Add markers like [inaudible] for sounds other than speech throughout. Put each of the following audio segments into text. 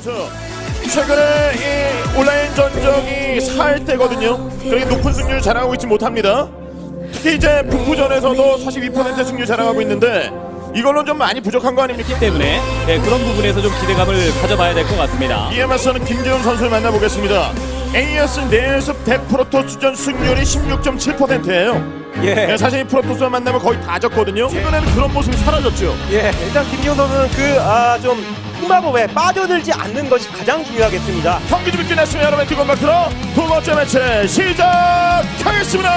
선수 최근에 이 온라인 전적이 살 때거든요. 그렇게 높은 승률 자랑하고 있지 못합니다. 특히 이제 북부전에서도 42% 승률 자랑하고 있는데 이걸로 좀 많이 부족한 거 아닙니까? 때문에 예, 그런 부분에서 좀 기대감을 가져봐야 될 것 같습니다. 이에 맞서는 김재훈 선수를 만나보겠습니다. AS 내에서 100% 수전 승률이 16.7%예요. 예. 사실 이 프로토스와 만나면 거의 다 졌거든요. 최근에는 그런 모습이 사라졌죠. 예, 일단 김기훈 선수는 그, 아, 좀, 흑마법에 빠져들지 않는 것이 가장 중요하겠습니다. 경기 준비 끝났습니다. 여러분 뜨거운 박수로 두 번째 매치 시작하겠습니다.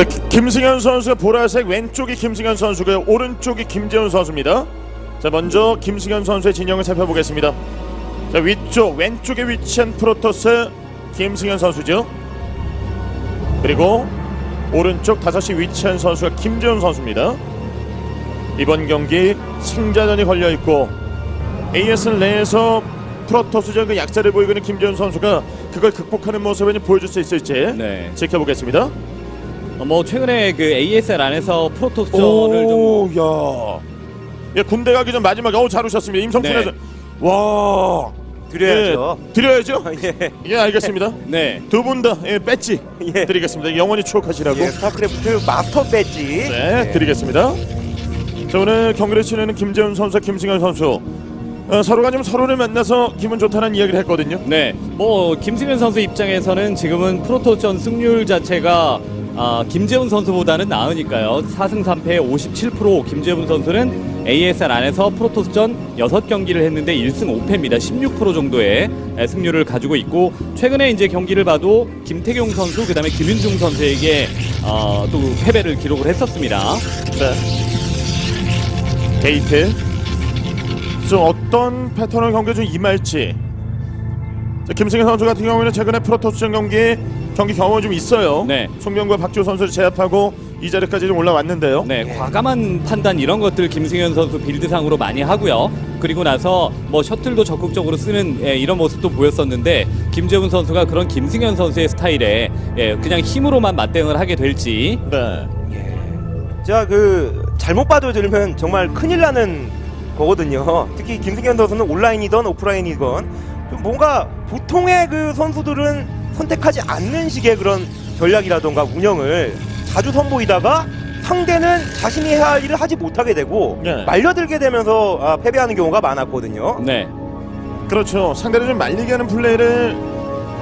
네, 기- 김승현 선수가 보라색 왼쪽이 김승현 선수고요. 오른쪽이 김재훈 선수입니다. 자, 먼저 김승현 선수의 진영을 살펴보겠습니다. 자, 위쪽 왼쪽에 위치한 프로토스 김승현 선수죠. 그리고 오른쪽 5시 위치한 선수가 김재훈 선수입니다. 이번 경기 승자전이 걸려 있고 AS 내에서 프로토스전 그 약자를 보이고 있는 김재훈 선수가 그걸 극복하는 모습을 좀 보여줄 수 있을지 네. 지켜보겠습니다. 어, 뭐 최근에 그 ASL 안에서 프로토스전을 좀 오, 야. 예, 군대 가기 전 마지막에 어우 잘 오셨습니다. 임성춘 네. 와. 드려야죠. 예, 드려야죠? [laughs] 예. 예, 알겠습니다. [laughs] 네. 두 분 다 예, 배지 예. 드리겠습니다. 영원히 추억하시라고. 예, 스타크래프트 마스터 배지. 네, 예. 드리겠습니다. 자, 오늘 경기를 치르는 김재훈 선수, 김승현 선수. 어, 서로가 좀 서로를 만나서 기분 좋다는 이야기를 했거든요. 네, 뭐 김승현 선수 입장에서는 지금은 프로토전 승률 자체가 아, 김재훈 선수보다는 나으니까요. 4승 3패 57% 김재훈 선수는 ASL 안에서 프로토스전 6경기를 했는데 1승 5패입니다. 16% 정도의 에, 승률을 가지고 있고 최근에 이제 경기를 봐도 김태경 선수 그다음에 김윤중 선수에게 어, 또 패배를 기록을 했었습니다. 네. 게이트. 좀 어떤 패턴의 경기에 좀 임할지. 자, 김승현 선수 같은 경우에는 최근에 프로토스전 경기 경기 경험이 좀 있어요. 네. 송병과 박지호 선수를 제압하고 이 자리까지 좀 올라왔는데요. 네, 과감한 판단 이런 것들 김승현 선수 빌드상으로 많이 하고요. 그리고 나서 뭐 셔틀도 적극적으로 쓰는 예, 이런 모습도 보였었는데 김재훈 선수가 그런 김승현 선수의 스타일에 예, 그냥 힘으로만 맞대응을 하게 될지 네. 자, 그, 잘못 빠져들면 정말 큰일 나는 거거든요. 특히 김승현 선수는 온라인이든 오프라인이건 좀 뭔가 보통의 그 선수들은 선택하지 않는 식의 그런 전략이라던가 운영을 자주 선보이다가 상대는 자신이 해야 할 일을 하지 못하게 되고 네. 말려들게 되면서 아, 패배하는 경우가 많았거든요. 네, 그렇죠. 상대를 좀 말리게 하는 플레이를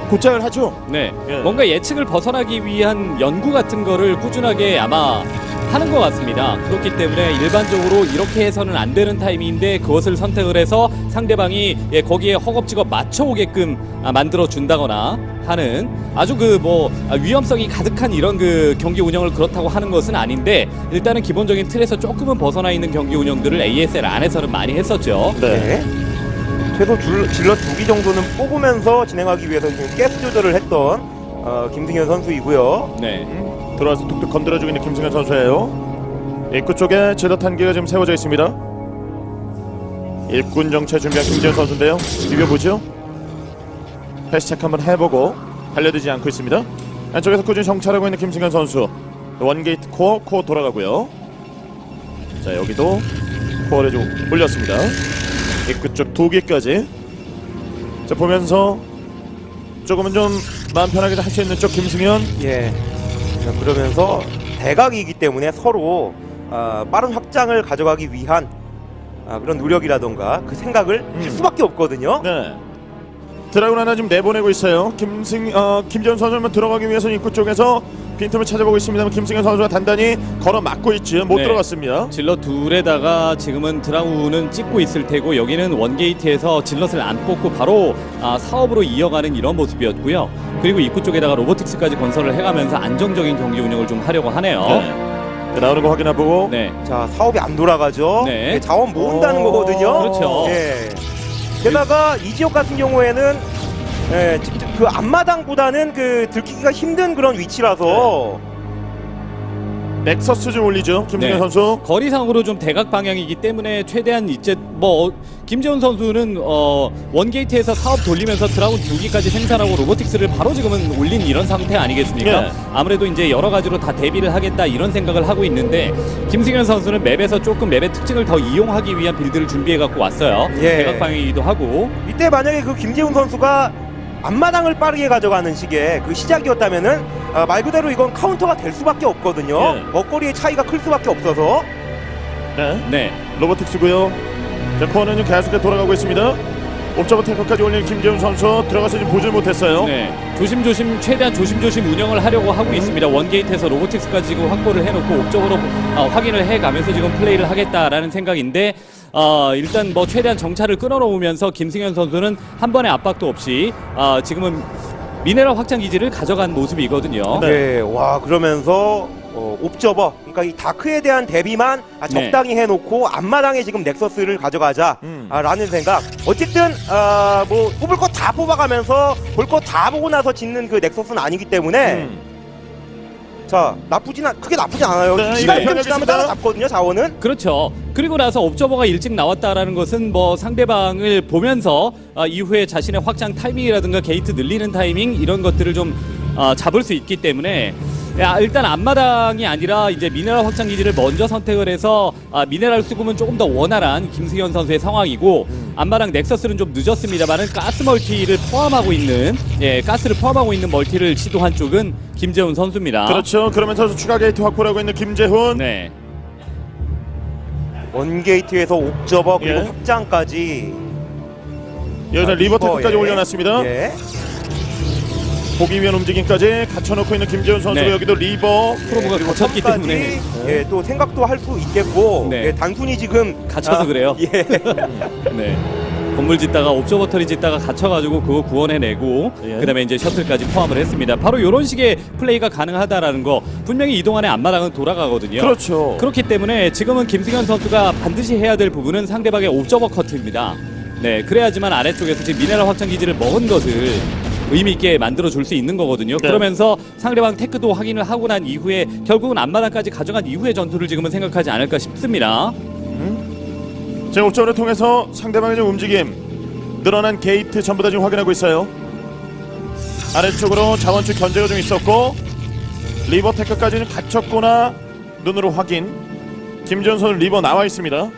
곧잘 하죠. 네, 예. 뭔가 예측을 벗어나기 위한 연구 같은 거를 꾸준하게 아마 하는 것 같습니다. 그렇기 때문에 일반적으로 이렇게 해서는 안 되는 타이밍인데 그것을 선택을 해서 상대방이 예, 거기에 허겁지겁 맞춰오게끔 아, 만들어 준다거나 하는 아주 그 뭐 위험성이 가득한 이런 그 경기 운영을 그렇다고 하는 것은 아닌데 일단은 기본적인 틀에서 조금은 벗어나 있는 경기 운영들을 ASL 안에서는 많이 했었죠. 네. 최소 줄, 질럿 두기 정도는 뽑으면서 진행하기 위해서 지금 가스 조절을 했던 어, 김승현 선수이고요. 네. 들어와서 툭툭 건드려주고 있는 김승현 선수예요. 입구 쪽에 제더 탄기가 지금 세워져 있습니다. 일꾼 정체 준비한 김재현 선수인데요. 비벼보죠. 패스체크 한번 해보고 달려들지 않고 있습니다. 안쪽에서 꾸준히 정찰하고 있는 김승현 선수. 원게이트 코어, 코어 돌아가고요. 자 여기도 코어를 좀 올렸습니다. 입구 쪽 두 개까지. 자 보면서 조금은 좀 마음 편하게 할 수 있는 쪽 김승현. 예. 자, 그러면서 대각이기 때문에 서로 아, 빠른 확장을 가져가기 위한 아, 그런 노력이라던가 그 생각을 할 음. 수밖에 없거든요. 네. 드라군 하나 지금 내보내고 있어요. 김승 어, 김재현 선수는 들어가기 위해서 입구 쪽에서 빈틈을 찾아보고 있습니다만 김승현 선수가 단단히 걸어 막고 있지 못 네. 들어갔습니다. 질럿 둘에다가 지금은 드라우는 찍고 있을 테고 여기는 원게이트에서 질럿을 안 뽑고 바로 아, 사업으로 이어가는 이런 모습이었고요. 그리고 입구 쪽에다가 로보틱스까지 건설을 해가면서 안정적인 경기 운영을 좀 하려고 하네요. 네. 자, 나오는 거 확인해보고 네. 자 사업이 안 돌아가죠. 네. 이게 자원 모은다는 오, 거거든요. 그렇죠. 예. 게다가 이 지역 같은 경우에는 예, 그 앞마당보다는 그 들키기가 힘든 그런 위치라서 넥서스 좀 올리죠. 김승현 네. 선수. 거리상으로 좀 대각 방향이기 때문에 최대한 이제 뭐 어, 김재훈 선수는 어, 원게이트에서 사업 돌리면서 드라군 두 기까지 생산하고 로보틱스를 바로 지금은 올린 이런 상태 아니겠습니까? 네. 아무래도 이제 여러 가지로 다 대비를 하겠다 이런 생각을 하고 있는데 김승현 선수는 맵에서 조금 맵의 특징을 더 이용하기 위한 빌드를 준비해 갖고 왔어요. 예. 대각 방향이기도 하고 이때 만약에 그 김재훈 선수가 앞마당을 빠르게 가져가는 식의 그 시작이었다면은 아, 말 그대로 이건 카운터가 될 수밖에 없거든요. 예. 먹거리의 차이가 클 수밖에 없어서 네. 네. 로보틱스고요. 자, 코어는 계속해서 돌아가고 있습니다. 옵저버 탱커까지 올린 김재훈 선수 들어가서 지금 보질 못했어요. 네, 조심조심 최대한 조심조심 운영을 하려고 하고 있습니다. 원게이트에서 로보틱스까지 지금 확보를 해놓고 옵적으로 어, 확인을 해가면서 지금 플레이를 하겠다라는 생각인데 어, 일단 뭐 최대한 정찰을 끊어놓으면서 김승현 선수는 한 번의 압박도 없이 어, 지금은 미네랄 확장 기지를 가져간 모습이거든요. 네. 예, 와 그러면서 어, 옵저버 그러니까 이 다크에 대한 대비만 아, 네. 적당히 해놓고 앞마당에 지금 넥서스를 가져가자라는 음. 생각. 어쨌든 아, 뭐 뽑을 거 다 뽑아가면서 볼 거 다 보고 나서 짓는 그 넥서스는 아니기 때문에 음. 자 나쁘진 않, 크게 나쁘진 않아요. 네, 시간이 이거 좀 지나면 알겠습니다. 따라 잡거든요 자원은. 그렇죠. 그리고 나서 옵저버가 일찍 나왔다라는 것은 뭐 상대방을 보면서 아, 이후에 자신의 확장 타이밍이라든가 게이트 늘리는 타이밍 이런 것들을 좀 아, 잡을 수 있기 때문에 야, 일단 앞마당이 아니라 이제 미네랄 확장 기지를 먼저 선택을 해서 아, 미네랄 수급은 조금 더 원활한 김승현 선수의 상황이고 앞마당 넥서스는 좀 늦었습니다만은 가스 멀티를 포함하고 있는 예 가스를 포함하고 있는 멀티를 시도한 쪽은 김재훈 선수입니다. 그렇죠. 그러면서 추가 게이트 확보를 하고 있는 김재훈. 네. 원 게이트에서 옵저버 그리고 예. 확장까지 여기서 아, 리버 탱크까지 예. 올려놨습니다. 예. 보기 위한 움직임까지 갖춰놓고 있는 김재훈 선수 네. 여기도 리버. 프로브가 그리고 갇혔기 선까지, 때문에 예, 또 생각도 할 수 있겠고 네. 예, 단순히 지금 갇혀서 그래요. 예. [laughs] 네. 건물 짓다가 옵저버터리 짓다가 갇혀가지고 그거 구원해내고 예. 그다음에 이제 셔틀까지 포함을 했습니다. 바로 이런 식의 플레이가 가능하다라는 거 분명히 이동 안에 앞마당은 돌아가거든요. 그렇죠. 그렇기 때문에 지금은 김승현 선수가 반드시 해야 될 부분은 상대방의 옵저버 커트입니다. 네, 그래야지만 아래쪽에서 지금 미네랄 확장 기지를 먹은 것을 의미 있게 만들어 줄 수 있는 거거든요. 네. 그러면서 상대방 테크도 확인을 하고 난 이후에 결국은 앞마당까지 가져간 이후의 전투를 지금은 생각하지 않을까 싶습니다. 제 옵저버를 통해서 상대방의 좀 움직임, 늘어난 게이트 전부 다 지금 확인하고 있어요. 아래쪽으로 자원축 견제가 좀 있었고 리버 테크까지는 갇혔구나 눈으로 확인. 선수 리버 나와 있습니다.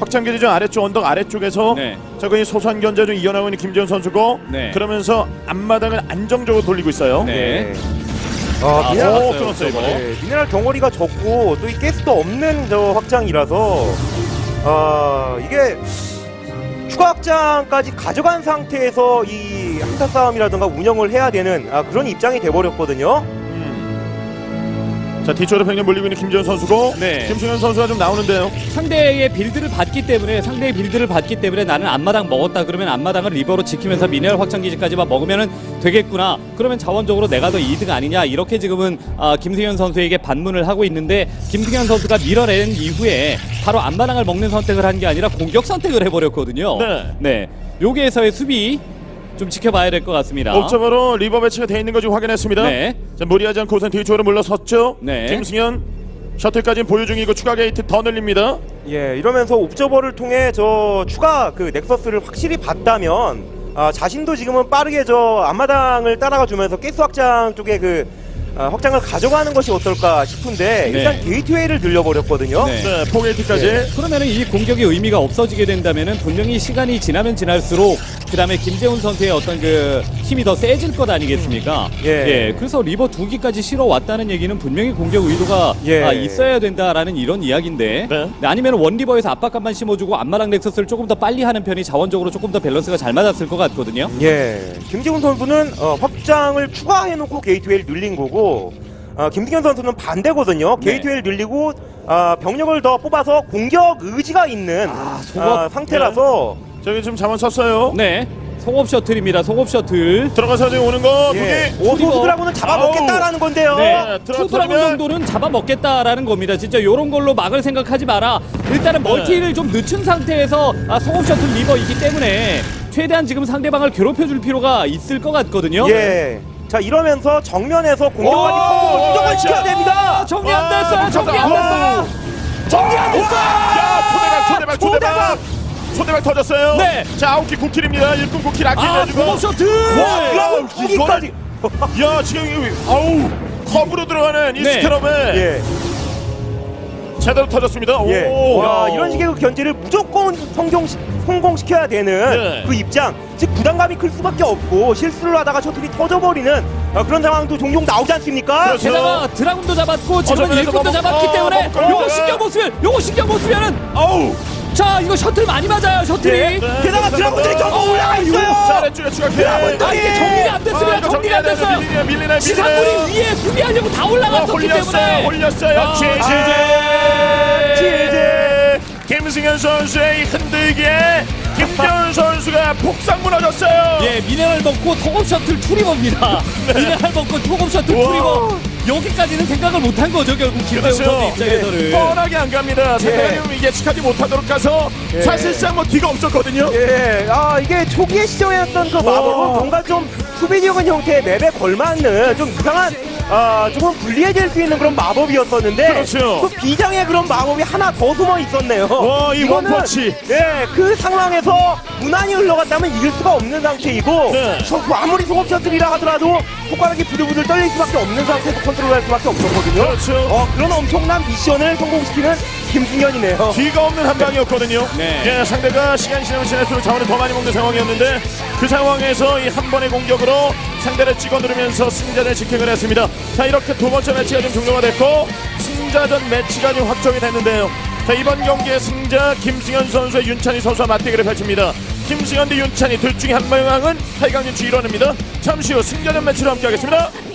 확장 기지 좀 아래쪽 언덕 아래쪽에서 네. 자 거기 소소한 견제 좀 이어나고 있는 김재훈 선수고 네. 그러면서 앞마당을 안정적으로 돌리고 있어요. 네. 아, 아, 미네랄, 오, 끊었어요, 이번에. 네, 미네랄 덩어리가 적고 또 이 가스도 없는 저 확장이라서 아 이게 추가 확장까지 가져간 상태에서 이 한타 싸움이라든가 운영을 해야 되는 아, 그런 입장이 돼버렸거든요. 자 뒤쪽으로 병력 몰리고 있는 김재훈 선수고 네. 김승현 선수가 좀 나오는데요. 상대의 빌드를 받기 때문에 상대의 빌드를 받기 때문에 나는 앞마당 먹었다 그러면 앞마당을 리버로 지키면서 미네랄 확장 기지까지만 먹으면 되겠구나 그러면 자원적으로 내가 더 이득 아니냐 이렇게 지금은 아, 김승현 선수에게 반문을 하고 있는데 김승현 선수가 밀어낸 이후에 바로 앞마당을 먹는 선택을 한 게 아니라 공격 선택을 해버렸거든요 네. 네 여기에서의 수비 좀 지켜봐야 될 것 같습니다 옵저버로 리버 배치가 돼 있는 거 지금 확인했습니다. 네. 자, 무리하지 않고 우선 뒤쪽으로 물러섰죠. 네. 김승현 셔틀까지 보유 중이고 추가 게이트 더 늘립니다. 예, 이러면서 옵저버를 통해 저 추가 그 넥서스를 확실히 봤다면 아, 자신도 지금은 빠르게 저 앞마당을 따라가 주면서 가스 확장 쪽에 그 아, 확장을 가져가는 것이 어떨까 싶은데 네. 일단 게이트웨이를 늘려버렸거든요. 네. 네, 포게이트까지. 예. 그러면은 이 공격의 의미가 없어지게 된다면은 분명히 시간이 지나면 지날수록 그 다음에 김재훈 선수의 어떤 그 힘이 더 세질 것 아니겠습니까? 예. 그래서 리버 두 기까지 실어 왔다는 얘기는 분명히 공격 의도가 예. 아, 있어야 된다라는 이런 이야기인데 네. 아니면 원 리버에서 압박감만 심어주고 앞마당 넥서스를 조금 더 빨리 하는 편이 자원적으로 조금 더 밸런스가 잘 맞았을 것 같거든요. 예, 김지훈 선수는 어, 확장을 추가해놓고 게이트웨이를 늘린 거고 어, 김승현 선수는 반대거든요. 네. 게이트웨이를 늘리고 아, 병력을 더 뽑아서 공격 의지가 있는 아, 속업. 아, 상태라서 저기 지금 자원 썼어요. 네, 송업 셔틀입니다. 송업 셔틀. 들어가서 지금 오는 거 예, 두개. 오소수드라고는 잡아먹겠다라는 건데요. 네, 투 드라곤 들어가면- 정도는 잡아먹겠다라는 겁니다. 진짜 이런 걸로 막을 생각하지 마라. 일단은 멀티를 좀 늦춘 상태에서 아, 소금 셔틀 리버이기 때문에 최대한 지금 상대방을 괴롭혀줄 필요가 있을 것 같거든요. 예. 자 이러면서 정면에서 공격까지 오, 성공을 무조건 오, 시켜야 자. 됩니다. 정리 안 와, 됐어요. 정리 안 오. 됐어요. 정리 안 됐어요. 야 초대박 초대박 초대박 초대박 터졌어요. 네. 자개 9킬입니다. 일꾼 9킬 아, 아끼가지고. 공업 셔틀. 와, 드라군 야, 지금 아우 컵으로 들어가는 이 네. 스크럼에 예. 제대로 터졌습니다. 예. 오. 와, 이런 식의 그 견제를 무조건 성공 성공시켜야 되는 네. 그 입장, 즉 부담감이 클 수밖에 없고 실수를 하다가 셔틀이 터져버리는 어, 그런 상황도 종종 나오지 않습니까? 그렇죠. 게다가 드라군도 잡았고 지금 어쩌면서 일꾼도 잡았기 어, 때문에. 요거 신경 못 쓰면 요거 신경 못 쓰면은 아우. 자 이거 셔틀 많이 맞아요 셔틀이 네. 게다가 드라군들이 전부 올라가 있어요. 자 아래쪽에 추가 킬. 드라군들이- 아 이게 정리가 안 됐습니다 아, 정리가 안 됐어요 밀리네요, 지상군이. 위에 수비하려고 다 어, 올라갔었기 홀렸어요. 때문에 홀렸어요. 아, 지지. 지지. 김승현 선수의 이 흔들기에 김재훈 선수가 폭삭 무너졌어요. 예 미네랄 먹고 토급 셔틀 투리버입니다 [laughs] 미네랄 먹고 토급 셔틀. 투리버 여기까지는 생각을 못한 거죠 결국 김대웅 선수 입장에서는 뻔하게 안 갑니다. 상대방이 이게 예측하지 못하도록 가서 예. 사실상 뭐 뒤가 없었거든요. 예, 아 이게 초기에 시정했던 그 마법은 뭔가 좀 수비적인 형태의 맵에 걸맞는 좀 이상한 아 조금 불리해질 수 있는 그런 마법이었었는데 그렇죠. 그 비장의 그런 마법이 하나 더 숨어 있었네요. 와, 이 원펀치. 예, 그 상황에서 무난히 흘러갔다면 이길 수가 없는 상태이고 네. 저- 아무리 소급 셔틀이라 하더라도 손가락이 부들부들 떨릴 수밖에 없는 상태에서 컨트롤할 수밖에 없었거든요. 그렇죠. 어, 그런 엄청난 미션을 성공시키는 김승현이네요. 뒤가 없는 한 방이었거든요. 네. 예, 상대가 시간 지나면 지날수록 자원을 더 많이 먹는 상황이었는데 그 상황에서 이 한 번의 공격으로 상대를 찍어 누르면서 승자를 직행을 했습니다. 자 이렇게 두 번째 매치가 좀 종료가 됐고 승자전 매치가 좀 확정이 됐는데요. 자 이번 경기의 승자 김승현 선수의 윤찬희 선수와 맞대결을 펼칩니다. 김승현 대 윤찬희 둘 중에 한 명은 8강 진출 1원입니다. 잠시 후 승자전 매치로 함께하겠습니다.